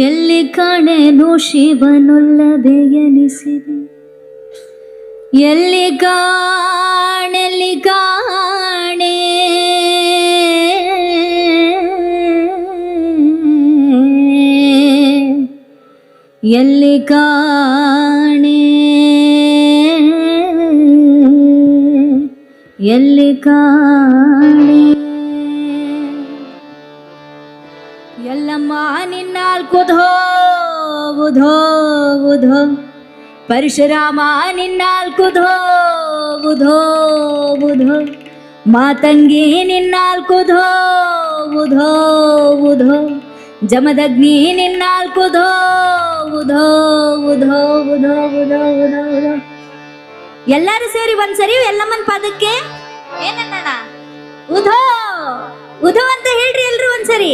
ಎಲ್ಲಿ ಕಾಣೆನು ಶಿವನೊಲ್ಲಬೆಯನಿಸಿದೆ ಎಲ್ಲಿ ಕಾಣೆಲ್ಲಿ ಕಾಣೆ ಎಲ್ಲಿ ಕಾಣೆ ಎಲ್ಲಿ ಕಾಣೆ ನಿನ್ನಾಲ್ಕು ಧೋ ಬುಧೋ ಬುಧೋ. ಪರಶುರಾಮ ನಿನ್ನಾಲ್ಕು ಧೋ ಉಧೋ ಬುಧೋ. ಮಾತಂಗಿ ನಿನ್ನಾಲ್ಕು ಧೋ ಬುಧೋ ಬುಧೋ. ಜಮದಗ್ನಿ ನಿನ್ನಾಲ್ಕು ಧೋ ಉಧೋ ಬುಧೋ ಬುಧೋ ಬುಧೋ ಬುಧೋ ಬುಧೋ. ಎಲ್ಲರೂ ಸೇರಿ ಒಂದ್ಸರಿ ಎಲ್ಲಮ್ಮನ ಪಾದಕ್ಕೆ ಏನಣ್ಣ ಉಧೋ ಉಧೋ ಅಂತ ಹೇಳ್ರಿ ಎಲ್ರು ಒಂದ್ಸರಿ.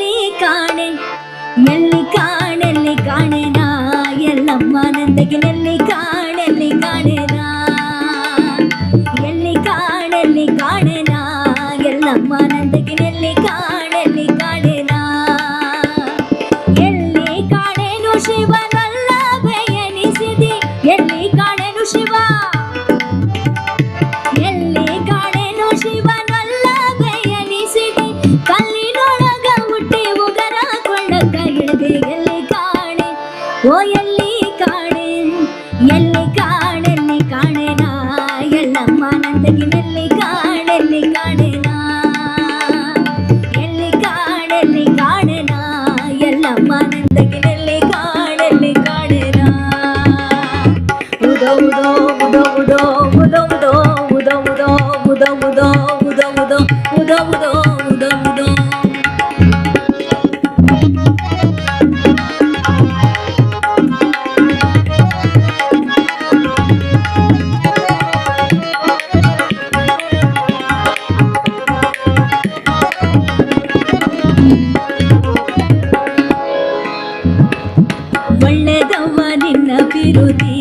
ಒಳ್ಳೆದವ್ವ ನಿನ್ನ ಬಿರುದಿ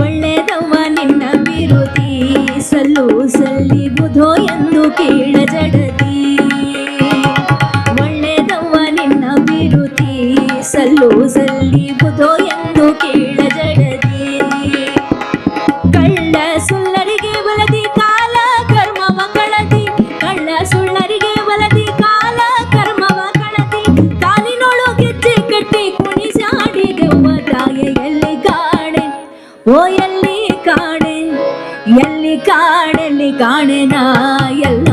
ಒಳ್ಳೆದವ್ವ ನಿನ್ನ ಬಿರುದಿ ಸಲ್ಲು ಸಲ್ಲಿ ಬುಧೋ ಎಂದು ಕೇಳ ಜಡದಿ ಒಳ್ಳೆದವ್ವ ನಿನ್ನ ಬಿರುದಿ ಸಲ್ಲು ಸಲ್ಲಿ ಬುಧೋ ಎಂದು ಓ ಎಲ್ಲಿ ಕಾಣೆ ಎಲ್ಲಿ ಕಾಡಲ್ಲಿ ಕಾಣೆ ನಾ ಎಲ್ಲ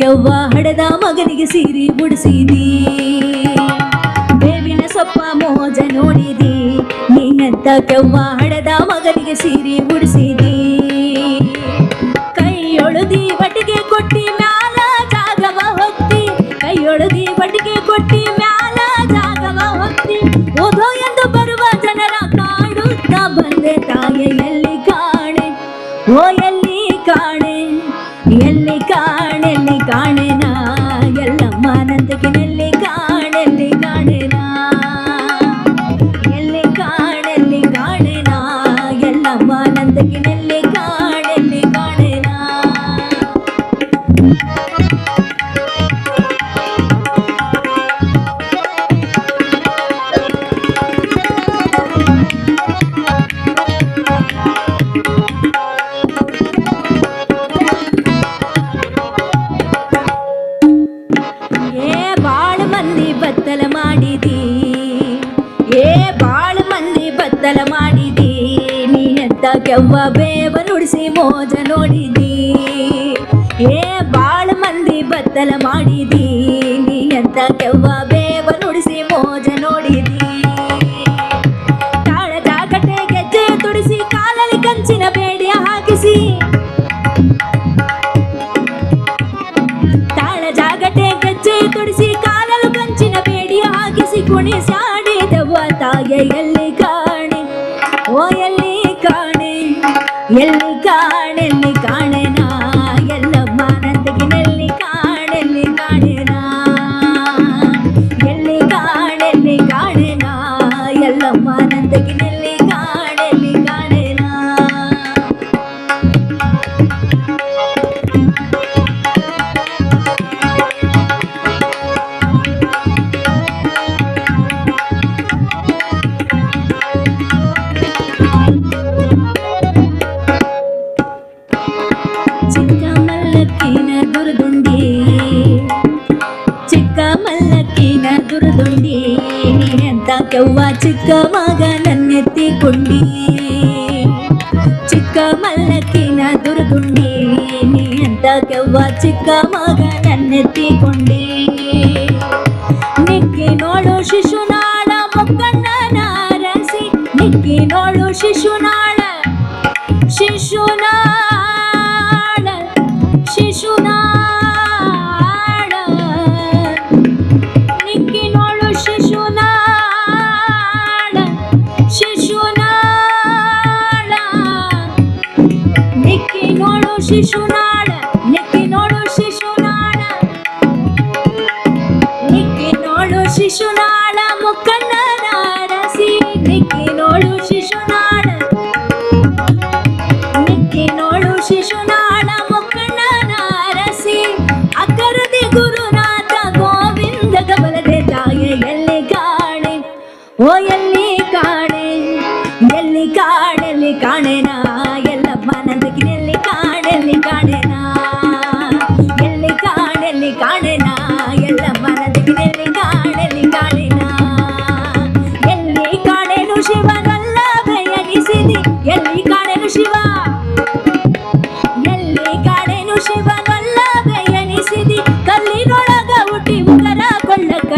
ಕೆವ್ವ ಹಡೆದ ಮಗನಿಗೆ ಸೀರಿ ಬುಡಿಸಿದಿ ಬೇವಿನ ಸೊಪ್ಪ ಮೋಜ ನೋಡಿದಿ. ನೀನಂತ ಕೆವ್ವ ಹಡೆದ ಮಗನಿಗೆ ಸೀರಿ ಬುಡಿಸಿದಿ ಕೈಯೊಳದಿ ಬಟ್ಟಿಗೆ ಕೊಟ್ಟಿ ಮ್ಯಾಲ ಜಾಗವ ಹೊತ್ತಿ. ಕೈಯೊಳದಿ ಬಟ್ಟಿಗೆ ಕೊಟ್ಟಿ ಮ್ಯಾಲ ಜಾಗವ ಹೊತ್ತಿ. ಓದೋ ಎಂದು ಬರುವ ಜನರ ಕಾಡುತ್ತಾ ಬಂದೆ ತಾಯಿಯಲ್ಲಿ ಕಾಣೆ. ಓ ಕೆವ್ವ ಬೇವ ನುಡಿಸಿ ಮೋಜ ನೋಡಿದಿ. ಏ ಬಾಳ ಮಂದಿ ಬತ್ತಲ ಮಾಡಿದಿ, ನೀ ಅಂತ ಕೆವ್ವ ಬೇವ ನುಡಿಸಿ ಮೋಜ ನೋಡಿದಿ. ತಾಳ ಜಾಗಟೆ ಗೆಜ್ಜೆ ತುಡಿಸಿ, ಕಾಲಲ್ಲಿ ಕಂಚಿನ ಬೇಡಿಯ ಹಾಕಿಸಿ. ತಾಳ ಜಾಗಟೆ ಗೆಜ್ಜೆ ತುಡಿಸಿ ಕಾಲಲು ಕಂಚಿನ ಬೇಡಿಯ ಹಾಕಿಸಿ ಕುಣಿಸಾಡಿದವ ತಾಯ ಎಲ್ಲಿ ಎಲ್ಲಿ ಕಾಣೆ ಎಲ್ಲಿ ಕಾಣೆ ಎಲ್ಲಿ ಕಾಣೆ. ಚಿಕ್ಕವಾಗ ನನ್ನೆತ್ತಿಕೊಂಡಿ ಚಿಕ್ಕ ಮಲ್ಲಕ್ಕಿನ ದುರ್ಗುಂಡಿ ನೀ ಅಂತ ಕೆವ್ವ ಚಿಕ್ಕ ಮಗ ನನ್ನೆತ್ತಿಕೊಂಡಿ ಶಿಶುನಾಳ ನಿಕ್ಕಿ ಶಿಶುನಾಳ. ಶಿಶುನಾಳ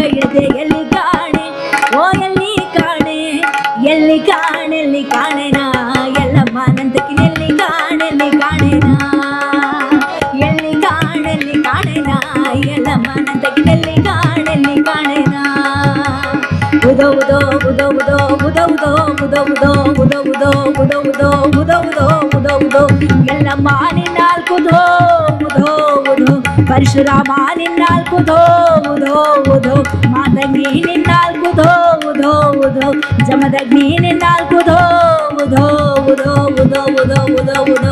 ಕೊಳ್ಳ ಕೈಯದೆ ಎಲ್ಲಿ ಕಾಣೆ ಓ ಎಲ್ಲಿ ಕಾಣೆ ಎಲ್ಲಿ ಕಾಣೆಲ್ಲಿ ಕಾಣೆನಾ ಎಲ್ಲಮ್ಮ ನಂದಕಿನಲ್ಲಿ ಕಾಣೆಲ್ಲಿ ಕಾಣೆನಾ ಎಲ್ಲಿ ಕಾಣೆಲ್ಲಿ ಕಾಣೆನಾ ಎಲ್ಲಮ್ಮ ನಂದಕಿನಲ್ಲಿ ಕಾಣೆಲ್ಲಿ ಕಾಣೆನಾ ಉದೋ ಉದೋ ಉದೋ ಉದೋ ಉದೋ ಉದೋ ಉದೋ ಉದೋ ಉದೋ ಉದೋ ಉದೋ ಉದೋ ಉದೋ ಉದೋ ಉದೋ ಎಲ್ಲಮ್ಮ ನಿನ್ನಾಲ್ಕು ಧೋ ಉದೋ ಉದೋ ಪರಶುರಾಮ ನಿನ್ನಾಲ್ಕು ಧೋವು ಧೋವು ಧೋ ಮಾತಂಗಿ ನಿನ್ನಾಲ್ಕು ಧೋವು ಧೋವು ಧೋ ಜಮದಗ್ನಿ ನಿನ್ನಾಲ್ಕು ಧೋವು ಧೋವು ಧೋವು ಧೋವು ಧೋವು ಧೋವು ಧೋ